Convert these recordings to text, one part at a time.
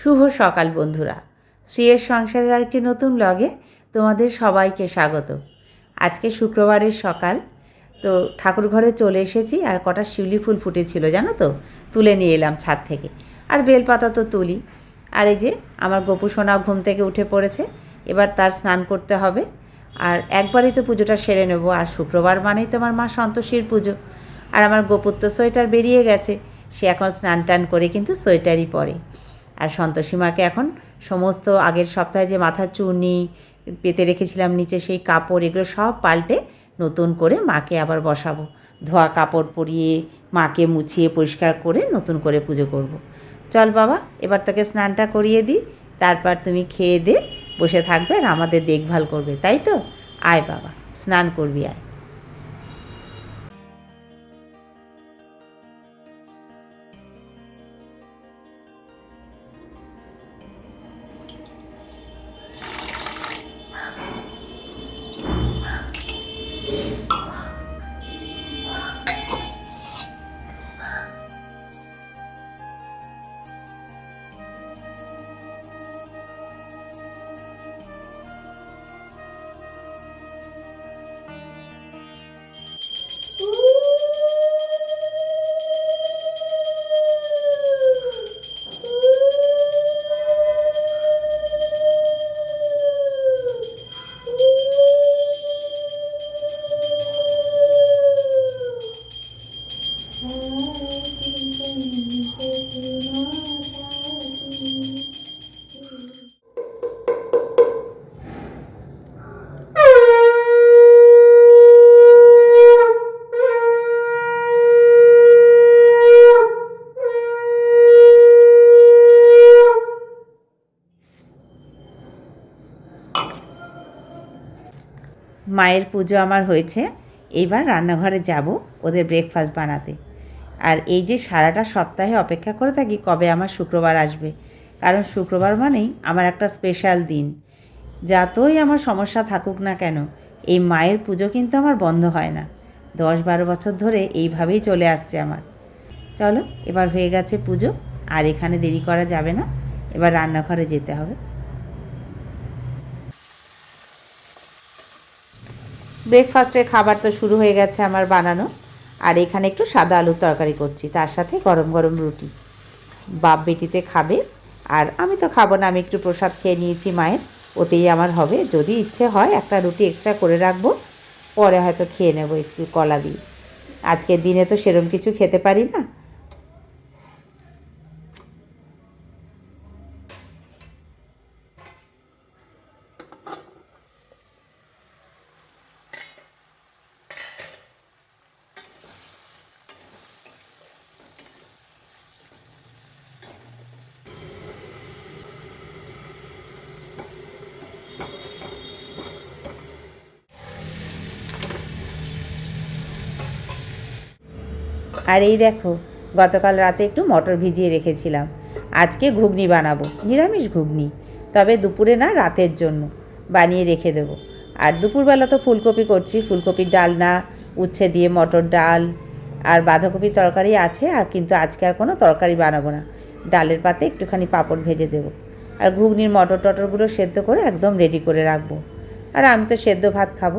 শুভ সকাল বন্ধুরা। শ্রীয়ের সংসারের আরেকটি নতুন লগে তোমাদের সবাইকে স্বাগত। আজকে শুক্রবারের সকাল, তো ঠাকুর ঘরে চলে এসেছি আর কটা শিউলি ফুল ফুটেছিল, জানো তো? তুলে নিয়ে এলাম ছাদ থেকে। আর বেলপাতা তো তুলি। আর এই যে আমার গোপু সোনা ঘুম থেকে উঠে পড়েছে, এবার তার স্নান করতে হবে। আর একবারই তো পুজোটা সেরে নেব, আর শুক্রবার মানেই তো আমার মা সন্তোষীর পুজো। আর আমার গোপুর তো সোয়েটার বেরিয়ে গেছে, সে এখন স্নান টান করে কিন্তু সোয়েটারই পরে। আর সন্তোষী মাকে এখন সমস্ত আগের সপ্তাহে যে মাথার চুর্নি পেতে রেখেছিলাম, নিচে সেই কাপড়, এগুলো সব পাল্টে নতুন করে মাকে আবার বসাবো। ধোয়া কাপড় পরিয়ে মাকে মুছিয়ে পরিষ্কার করে নতুন করে পুজো করব। চল বাবা, এবার তোকে স্নানটা করিয়ে দিই, তারপর তুমি খেয়ে দে, বসে থাকবে আর আমাদের দেখভাল করবে, তাই তো? আয় বাবা, স্নান করবি আয়। মায়ের পুজো আমার হয়েছে। এইবার রান্নাঘরে যাব ওদের ব্রেকফাস্ট বানাতে। আর এই যে সারাটা সপ্তাহে অপেক্ষা করে থাকি কবে আমার শুক্রবার আসবে। কারণ শুক্রবার মানেই আমার একটা স্পেশাল দিন। যতই আমার সমস্যা থাকুক না কেন, এই মায়ের পুজো কিন্তু আমার বন্ধ হয় না। দশ বারো বছর ধরে এইভাবেই চলে আসছে আমার। চলো, এবার হয়ে গেছে পুজো। আর এখানে দেরি করা যাবে না। এবার রান্নাঘরে যেতে হবে। ব্রেকফাস্টের খাবার তো শুরু হয়ে গেছে আমার বানানো। আর এখানে একটু সাদা আলুর তরকারি করছি, তার সাথে গরম গরম রুটি। বাপ বেটিতে খাবে, আর আমি তো খাব না, আমি একটু প্রসাদ খেয়ে নিয়েছি মায়ের, ওতেই আমার হবে। যদি ইচ্ছে হয় একটা রুটি এক্সট্রা করে রাখব, পরে হয়তো খেয়ে নেব একটু কলা দিয়ে। আজকের দিনে তো সেরম কিছু খেতে পারি না। আর এই দেখো, গতকাল রাতে একটু মটর ভিজিয়ে রেখেছিলাম। আজকে ঘুগনি বানাবো, নিরামিষ ঘুগনি। তবে দুপুরে না, রাতের জন্য বানিয়ে রেখে দেবো। আর দুপুরবেলা তো ফুলকপি করছি, ফুলকপির ডালনা, উচ্ছে দিয়ে মটর ডাল, আর বাঁধাকপির তরকারি আছে, আর কিন্তু আজকে আর কোনো তরকারি বানাবো না। ডালের পাতে একটুখানি পাঁপড় ভেজে দেবো। আর ঘুগনির মটর টটরগুলো সেদ্ধ করে একদম রেডি করে রাখব। আর আমি তো সেদ্ধ ভাত খাব,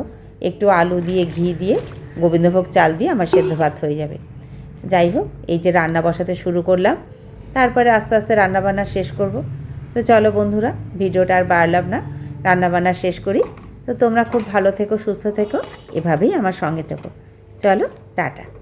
একটু আলু দিয়ে, ঘি দিয়ে গোবিন্দভোগ চাল দিয়ে আমার সেদ্ধ ভাত হয়ে যাবে। যাই হোক, এই যে রান্না বসাতে শুরু করলাম, তারপরে আস্তে আস্তে রান্নাবান্না শেষ করব। তো চলো বন্ধুরা, ভিডিওটা আর বাড়লাম না, রান্নাবান্না শেষ করি। তো তোমরা খুব ভালো থেকো, সুস্থ থেকো, এভাবেই আমার সঙ্গে থেকো। চলো, টাটা।